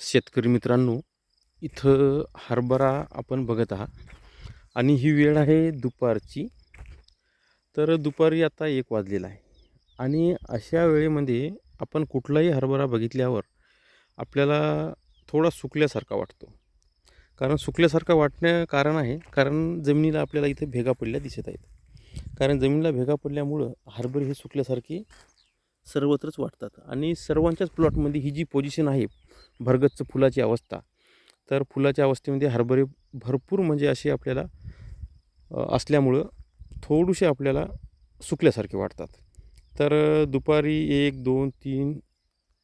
शेतकरी मित्रांनो इथं हरभरा आपण बघत आहात. आणि ही वेळ आहे दुपारची. तर दुपारी आता एक वाजलेला आहे. आणि अशा वेळेमध्ये आपण कुठलाही हरभरा बघितल्यावर आपल्याला थोडा सुकल्यासारखा वाटतो. कारण सुकल्यासारखा वाटणं कारण आहे. कारण जमिनीला आपल्याला इथे भेगा पडल्या दिसत आहेत. कारण जमिनीला भेगा पडल्यामुळं हरभरे हे सुकल्यासारखे सर्वत्रच वाटतात. आणि सर्वांच्याच प्लॉटमध्ये ही जी पोझिशन आहे भरगच्च फुलाची अवस्था. तर फुलाच्या अवस्थेमध्ये हरभरे भरपूर म्हणजे असे आपल्याला असल्यामुळं थोडेसे आपल्याला सुकल्यासारखे वाटतात. तर दुपारी एक दोन तीन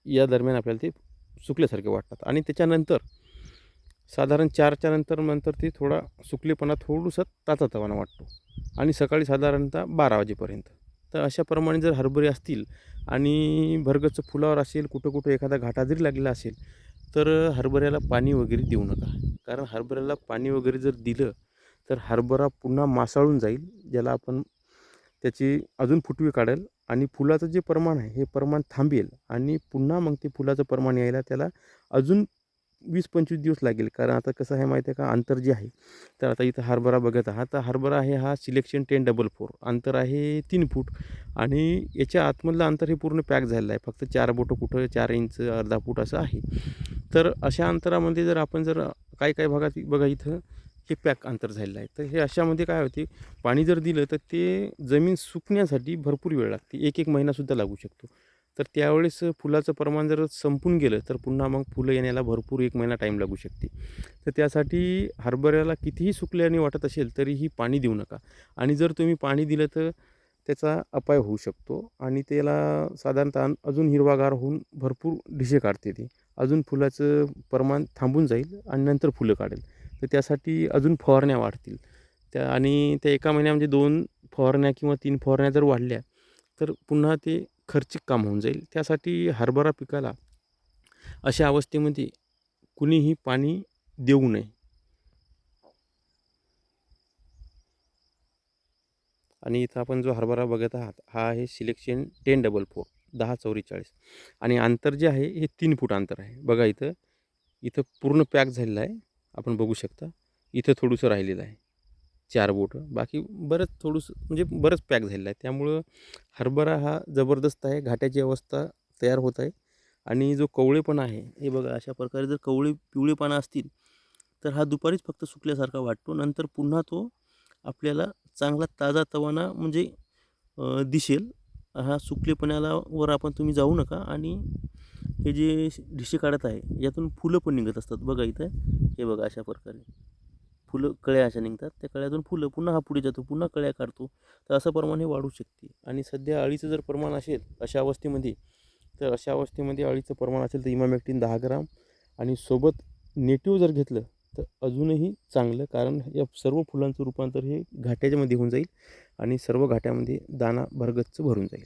या दरम्यान आपल्याला ते सुकल्यासारखे वाटतात. आणि त्याच्यानंतर साधारण चारच्या नंतर नंतर ते थोडा सुकलेपणा थोडंसं तातातवाना वाटतो. आणि सकाळी साधारणतः बारा वाजेपर्यंत. तर अशाप्रमाणे जर हरभरे असतील आणि भरगच्च फुलावर असेल कुठं कुठं एखादा घाटा जरी लागलेला असेल तर हरभऱ्याला पाणी वगैरे देऊ नका. कारण हरभऱ्याला पाणी वगैरे जर दिलं तर हरभरा पुन्हा मासाळून जाईल ज्याला आपण त्याची अजून फुटवी काढेल आणि फुलाचं जे प्रमाण आहे हे प्रमाण थांबेल आणि पुन्हा मग ते फुलाचं प्रमाण यायला त्याला अजून वीस पंचवीस दिवस लागेल. कारण आता कसं आहे माहिती आहे का? अंतर जे आहे तर आता इथं हरभरा बघत आहात. तर हरभरा आहे हा सिलेक्शन टेन डबल फोर. अंतर आहे तीन फूट आणि याच्या आतमधलं अंतर हे पूर्ण पॅक झालेलं आहे. फक्त चार बोटं कुठं चार इंच अर्धा फूट असं आहे. तर अशा अंतरामध्ये जर आपण जर काही काही भागात बघा इथं हे पॅक अंतर झालेलं आहे. तर हे अशामध्ये काय होते पाणी जर दिलं तर ते जमीन सुकण्यासाठी भरपूर वेळ लागते. एक एक महिनासुद्धा लागू शकतो. तर त्यावेळेस फुलाचं प्रमाण जर संपून गेलं तर पुन्हा मग फुलं येण्याला भरपूर एक महिना टाईम लागू शकते. तर त्यासाठी हरभऱ्याला कितीही सुकल्याने वाटत असेल तरीही पाणी देऊ नका. आणि जर तुम्ही पाणी दिलं तर त्याचा अपाय होऊ शकतो आणि त्याला साधारणतः अजून हिरवागार होऊन भरपूर ढिसे काढते ते. अजून फुलाचं प्रमाण थांबून जाईल आणि नंतर फुलं काढेल. तर त्यासाठी अजून फवारण्या वाढतील. त्या आणि त्या एका महिन्यामध्ये म्हणजे दोन फवारण्या किंवा तीन फवारण्या जर वाढल्या तर पुन्हा ते खर्चिक काम होऊन जाईल. त्यासाठी हरभरा पिकाला अशा अवस्थेमध्ये कुणीही पाणी देऊ नये. आणि इथं आपण जो हरभरा बघत आहात हा आहे सिलेक्शन टेन डबल फोर दहा चौवेचाळीस आणि अंतर जे आहे हे तीन फूट अंतर आहे. बघा इथं इथं पूर्ण पॅक झालेलं आहे. आपण बघू शकता इथं थोडंसं राहिलेलं आहे. चार बोटं. बाकी बरंच थोडंसं म्हणजे बरंच पॅक झालेलं आहे. त्यामुळं हरभरा हा जबरदस्त आहे. घाट्याची अवस्था तयार होत आहे. आणि जो कवळेपणा आहे हे बघा अशा प्रकारे जर कवळे पिवळेपणा असतील तर हा दुपारीच फक्त सुकल्यासारखा वाटतो. नंतर पुन्हा तो आपल्याला चांगला ताजा तवाना म्हणजे दिसेल. हा सुकलेपणाला वर आपण तुम्ही जाऊ नका आणि हे जे ढिसे काढत आहे यातून फुलं पण निघत असतात बघा इथं. हे बघा अशा प्रकारे. फुलं कळ्या अशा निघतात. त्या कळ्यातून फुलं पुन्हा हा पुढे जातो पुन्हा कळ्या काढतो. तर असं प्रमाण हे वाढू शकते. आणि सध्या अळीचं जर प्रमाण असेल अशा अवस्थेमध्ये तर अशा अवस्थेमध्ये अळीचं प्रमाण असेल तर इमामॅक्टिन दहा ग्राम. आणि सोबत नेटिव्ह जर घेतलं तर अजूनही चांगलं कारण या सर्व फुलांचं रूपांतर हे घाट्याच्यामध्ये होऊन जाईल आणि सर्व घाट्यामध्ये दाना भरगच्च भरून जाईल.